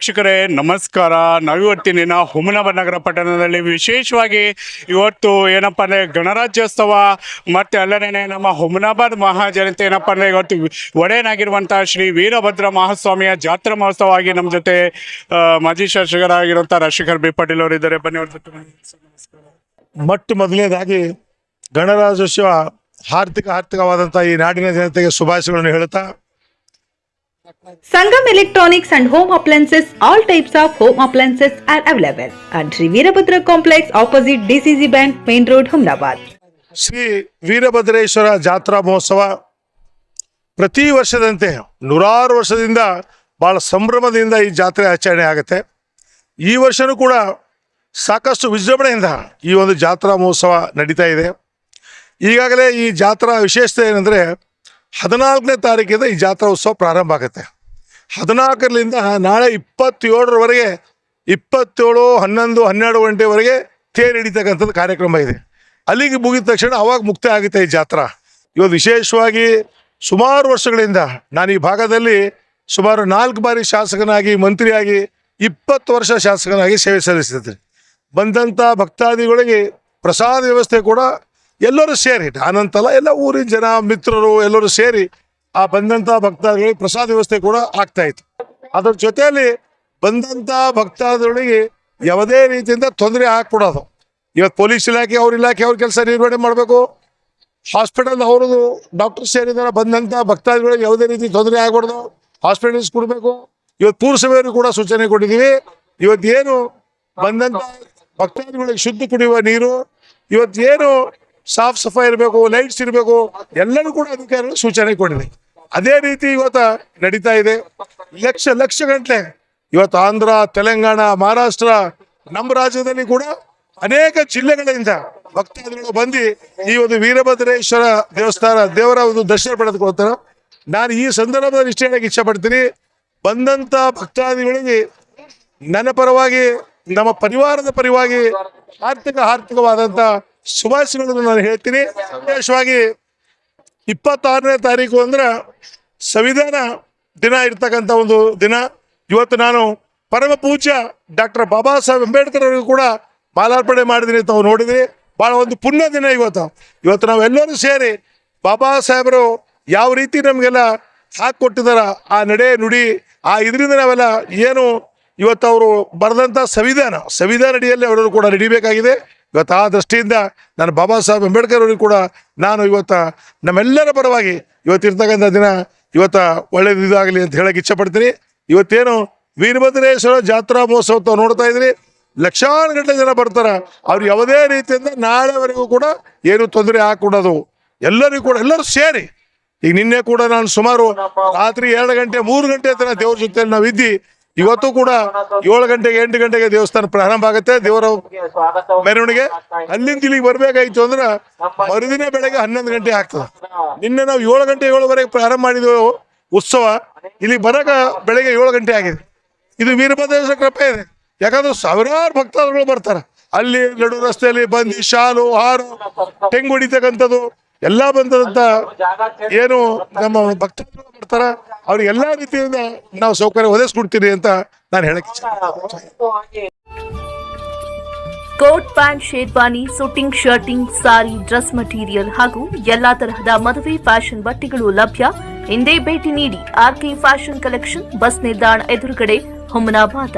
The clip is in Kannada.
ವೀಕ್ಷಕರೇ, ನಮಸ್ಕಾರ. ನಾವಿವತ್ತಿನ ಹುಮನಾಬ ನಗರ ಪಟ್ಟಣದಲ್ಲಿ ವಿಶೇಷವಾಗಿ ಇವತ್ತು ಏನಪ್ಪ ಅಂದರೆ ಗಣರಾಜ್ಯೋತ್ಸವ ಮತ್ತು ಅಲ್ಲದೇ ನಮ್ಮ ಹುಮನಾಬಾದ್ ಮಹಾಜನತೆ ಏನಪ್ಪ ಅಂದರೆ ಇವತ್ತು ಒಡೆಯನಾಗಿರುವಂಥ ಶ್ರೀ ವೀರಭದ್ರ ಮಹಾಸ್ವಾಮಿಯ ಜಾತ್ರಾ ಮಹೋತ್ಸವ ಆಗಿ ನಮ್ಮ ಜೊತೆ ಮಾಜಿ ಶಾಸಕರಾಗಿರುವಂಥ ರಾಜಶೇಖರ್ ಬಿ. ಪಾಟೀಲ್ ಅವರು ಇದ್ದಾರೆ. ಬನ್ನಿ ಅವ್ರ ಜೊತೆ. ಮೊಟ್ಟ ಮೊದಲನೇದಾಗಿ ಗಣರಾಜ್ಯೋತ್ಸವ ಆರ್ಥಿಕ ಆರ್ಥಿಕವಾದಂಥ ಈ ನಾಡಿನ ಜನತೆಗೆ ಶುಭಾಶಯಗಳನ್ನು ಹೇಳುತ್ತಾ Sangam Electronics and Home Appliances, all types of home appliances are available. At Sri Veerabhadra Complex opposite DCC Bank, Main Road, Humnabad. Shri Veerabhadreshwara ಜಾತ್ರಾ ಮಹೋತ್ಸವ ಪ್ರತಿ ವರ್ಷದಂತೆ ನೂರಾರು ವರ್ಷದಿಂದ ಭಾಳ ಸಂಭ್ರಮದಿಂದ ಈ ಜಾತ್ರೆ ಆಚರಣೆ ಆಗುತ್ತೆ. ಈ ವರ್ಷವೂ ಕೂಡ ಸಾಕಷ್ಟು ವಿಜೃಂಭಣೆಯಿಂದ ಈ ಒಂದು ಜಾತ್ರಾ ಮಹೋತ್ಸವ ನಡೀತಾ ಇದೆ. ಈಗಾಗಲೇ ಈ ಜಾತ್ರಾ ವಿಶೇಷತೆ ಏನಂದರೆ ಹದಿನಾಲ್ಕನೇ ತಾರೀಕಿಂದ ಈ ಜಾತ್ರಾ ಉತ್ಸವ ಪ್ರಾರಂಭ ಆಗುತ್ತೆ. ಹದಿನಾಲ್ಕರಿಂದ ನಾಳೆ ಇಪ್ಪತ್ತೇಳರವರೆಗೆ, ಇಪ್ಪತ್ತೇಳು, ಹನ್ನೊಂದು, ಹನ್ನೆರಡು ಗಂಟೆವರೆಗೆ ತೇರು ಹಿಡಿತಕ್ಕಂಥದ್ದು ಕಾರ್ಯಕ್ರಮ ಇದೆ. ಅಲ್ಲಿಗೆ ಮುಗಿದ ತಕ್ಷಣ ಅವಾಗ ಮುಕ್ತ ಆಗುತ್ತೆ ಈ ಜಾತ್ರಾ. ಇವತ್ತು ವಿಶೇಷವಾಗಿ ಸುಮಾರು ವರ್ಷಗಳಿಂದ ನಾನು ಈ ಭಾಗದಲ್ಲಿ ಸುಮಾರು ನಾಲ್ಕು ಬಾರಿ ಶಾಸಕನಾಗಿ, ಮಂತ್ರಿಯಾಗಿ, ಇಪ್ಪತ್ತು ವರ್ಷ ಶಾಸಕನಾಗಿ ಸೇವೆ ಸಲ್ಲಿಸಿದ್ದೆ ಬಂದಂಥ ಭಕ್ತಾದಿಗಳಿಗೆ ಪ್ರಸಾದ ವ್ಯವಸ್ಥೆ ಕೂಡ ಎಲ್ಲರೂ ಸೇರಿ ನಾನಂತಲ್ಲ ಎಲ್ಲ ಊರಿನ ಜನ, ಮಿತ್ರರು ಎಲ್ಲರೂ ಸೇರಿ ಆ ಬಂದಂತ ಭಕ್ತಾದಿಗಳಿಗೆ ಪ್ರಸಾದ ವ್ಯವಸ್ಥೆ ಕೂಡ ಆಗ್ತಾ ಇತ್ತು. ಅದ್ರ ಜೊತೆಯಲ್ಲಿ ಬಂದಂತ ಭಕ್ತಾದಿಗಳಿಗೆ ಯಾವುದೇ ರೀತಿಯಿಂದ ತೊಂದರೆ ಹಾಕ್ಬಿಡೋದು ಇವತ್ತು ಪೊಲೀಸ್ ಇಲಾಖೆ, ಅವ್ರ ಇಲಾಖೆ, ಅವ್ರ ಕೆಲಸ ನಿರ್ವಹಣೆ ಮಾಡಬೇಕು. ಹಾಸ್ಪಿಟಲ್ ಅವ್ರದ್ದು ಡಾಕ್ಟರ್ ಸೇರಿದಾರೆ, ಬಂದಂತ ಭಕ್ತಾದಿಗಳಿಗೆ ಯಾವುದೇ ರೀತಿ ತೊಂದರೆ ಆಗ್ಬಾರ್ದು. ಹಾಸ್ಪಿಟಲ್ಸ್ ಕೊಡಬೇಕು. ಇವತ್ತು ಪುರಸಭೆಯವರು ಕೂಡ ಸೂಚನೆ ಕೊಟ್ಟಿದ್ದೀವಿ. ಇವತ್ತೇನು ಬಂದಂತ ಭಕ್ತಾದಿಗಳಿಗೆ ಶುದ್ಧ ಕುಡಿಯುವ ನೀರು ಇವತ್ತೇನು ಸಾಫ್ ಸಫಾಯಿ ಇರಬೇಕು, ಲೈಟ್ಸ್ ಇರಬೇಕು ಎಲ್ಲರೂ ಕೂಡ ಅಧಿಕಾರಿಗಳು ಸೂಚನೆ ಕೊಟ್ಟಿದೆ ಅದೇ ರೀತಿ ಇವತ್ತು ನಡೀತಾ ಇದೆ. ಲಕ್ಷ ಲಕ್ಷ ಗಂಟಲೆ ಇವತ್ತು ಆಂಧ್ರ, ತೆಲಂಗಾಣ, ಮಹಾರಾಷ್ಟ್ರ, ನಮ್ಮ ರಾಜ್ಯದಲ್ಲಿ ಕೂಡ ಅನೇಕ ಜಿಲ್ಲೆಗಳಿಂದ ಭಕ್ತಾದಿಗಳು ಬಂದು ಈ ಒಂದು ವೀರಭದ್ರೇಶ್ವರ ದೇವಸ್ಥಾನ, ದೇವರ ಒಂದು ದರ್ಶನ ಪಡೆದುಕೊಳ್ತಾರೆ ನಾನು ಈ ಸಂದರ್ಭದಲ್ಲಿ ಇಷ್ಟ ಹೇಳಕ್ಕೆ ಇಷ್ಟಪಡ್ತೀನಿ. ಬಂದಂಥ ಭಕ್ತಾದಿಗಳಿಗೆ ನನ್ನ ಪರವಾಗಿ, ನಮ್ಮ ಪರಿವಾರದ ಪರವಾಗಿ ಆರ್ಥಿಕ ಆರ್ಥಿಕವಾದಂಥ ಶುಭಾಶಯಗಳನ್ನು ನಾನು ಹೇಳ್ತೀನಿ. ವಿಶೇಷವಾಗಿ ಇಪ್ಪತ್ತಾರನೇ ತಾರೀಕು ಅಂದ್ರೆ ಸಂವಿಧಾನ ದಿನ ಇರ್ತಕ್ಕಂಥ ಒಂದು ದಿನ. ಇವತ್ತು ನಾನು ಪರಮ ಪೂಜ್ಯ ಡಾಕ್ಟರ್ ಬಾಬಾ ಸಾಹೇಬ್ ಅಂಬೇಡ್ಕರ್ ಅವರಿಗೂ ಕೂಡ ಮಾಲಾರ್ಪಣೆ ಮಾಡಿದ್ದೀನಿ ತಾವು ನೋಡಿದ್ರಿ. ಭಾಳ ಒಂದು ಪುಣ್ಯ ದಿನ ಇವತ್ತು. ಇವತ್ತು ನಾವೆಲ್ಲರೂ ಸೇರಿ ಬಾಬಾ ಸಾಹೇಬರು ಯಾವ ರೀತಿ ನಮಗೆಲ್ಲ ಹಾಕಿಕೊಟ್ಟಿದಾರ ಆ ನಡೆ ನುಡಿ, ಆ ಇದರಿಂದ ನಾವೆಲ್ಲ ಏನು ಇವತ್ತು ಅವರು ಬರೆದಂಥ ಸಂವಿಧಾನ ಸಂವಿಧಾನ ಅಡಿಯಲ್ಲಿ ಅವರು ಕೂಡ ನಡಿಬೇಕಾಗಿದೆ. ಇವತ್ತು ಆ ದೃಷ್ಟಿಯಿಂದ ನಾನು ಬಾಬಾ ಸಾಹೇಬ್ ಅಂಬೇಡ್ಕರ್ ಅವರಿಗೆ ಕೂಡ ನಾನು ಇವತ್ತು ನಮ್ಮೆಲ್ಲರ ಪರವಾಗಿ ಇವತ್ತಿರ್ತಕ್ಕಂಥ ದಿನ ಇವತ್ತು ಒಳ್ಳೆಯದು ಇದಾಗಲಿ ಅಂತ ಹೇಳಕ್ಕೆ ಇಚ್ಛಪಡ್ತೀನಿ. ಇವತ್ತೇನು ವೀರಭದ್ರೇಶ್ವರ ಜಾತ್ರಾ ಮಹೋತ್ಸವ ನೋಡ್ತಾ ಇದ್ರಿ ಲಕ್ಷಾನು ಗಂಟೆ ಜನ ಬರ್ತಾರೆ. ಅವ್ರು ಯಾವುದೇ ರೀತಿಯಿಂದ ನಾಳೆವರೆಗೂ ಕೂಡ ಏನು ತೊಂದರೆ ಹಾಕೊಡೋದು ಎಲ್ಲರಿಗೂ ಕೂಡ ಎಲ್ಲರೂ ಸೇರಿ. ಈಗ ನಿನ್ನೆ ಕೂಡ ನಾನು ಸುಮಾರು ರಾತ್ರಿ ಎರಡು ಗಂಟೆ, ಮೂರು ಗಂಟೆ ತನಕ ದೇವ್ರ ಜೊತೆಯಲ್ಲಿ ನಾವು ಇದ್ದಿ ಇವತ್ತು ಕೂಡ ಏಳು ಗಂಟೆಗೆ, ಎಂಟು ಗಂಟೆಗೆ ದೇವಸ್ಥಾನ ಪ್ರಾರಂಭ ಆಗುತ್ತೆ. ದೇವರ ಮೆರವಣಿಗೆ ಅಲ್ಲಿಂದ ಇಲ್ಲಿಗೆ ಬರ್ಬೇಕಾಯ್ತು ಅಂದ್ರೆ ಮರುದಿನ ಬೆಳಗ್ಗೆ ಹನ್ನೊಂದು ಗಂಟೆ ಆಗ್ತದೆ. ನಿನ್ನೆ ನಾವು ಏಳು ಗಂಟೆ, ಏಳುವರೆಗೆ ಪ್ರಾರಂಭ ಮಾಡಿದೆವು ಉತ್ಸವ. ಇಲ್ಲಿ ಬರಕ ಬೆಳಗ್ಗೆ ಏಳು ಗಂಟೆ ಆಗಿದೆ. ಇದು ವೀರಭದ್ರೇಶ್ವರ ಕೃಪೆ ಇದೆ. ಯಾಕಂದ್ರೆ ಸಾವಿರಾರು ಭಕ್ತಾದಿಗಳು ಬರ್ತಾರೆ. ಅಲ್ಲಿ ನಡು ರಸ್ತೆಯಲ್ಲಿ ಬಂದು ಶಾಲು, ಹಾರು, ತೆಂಗು ಹೊಡಿತಕ್ಕಂಥದ್ದು. ಎಲ್ಲ ಬಂದಂತ ಏನು ನಮ್ಮ ಭಕ್ತರು ಮಾಡ್ತಾರ? ಅವ್ರಿಗೆ ಎಲ್ಲಾ ರೀತಿಯಿಂದ ನಾವು ಸೌಕರ್ಯ ಒದಗಿಸ್ಕೊಡ್ತೀನಿ ಅಂತ ನಾನು ಹೇಳಕ್ಕೆ coat pant sherwani suiting shirting sari dress material ಹಾಗೂ ಎಲ್ಲಾ ತರಹದ ಮದುವೆ ಫ್ಯಾಷನ್ ಬಟ್ಟೆಗಳು ಲಭ್ಯ. ಹಿಂದೆ ಭೇಟಿ ನೀಡಿ ಆರ್ಕೆ ಫ್ಯಾಷನ್ ಕಲೆಕ್ಷನ್ ಬಸ್ ನಿಲ್ದಾಣ ಎದುರುಗಡೆ ಹುಮನಾಬಾದ.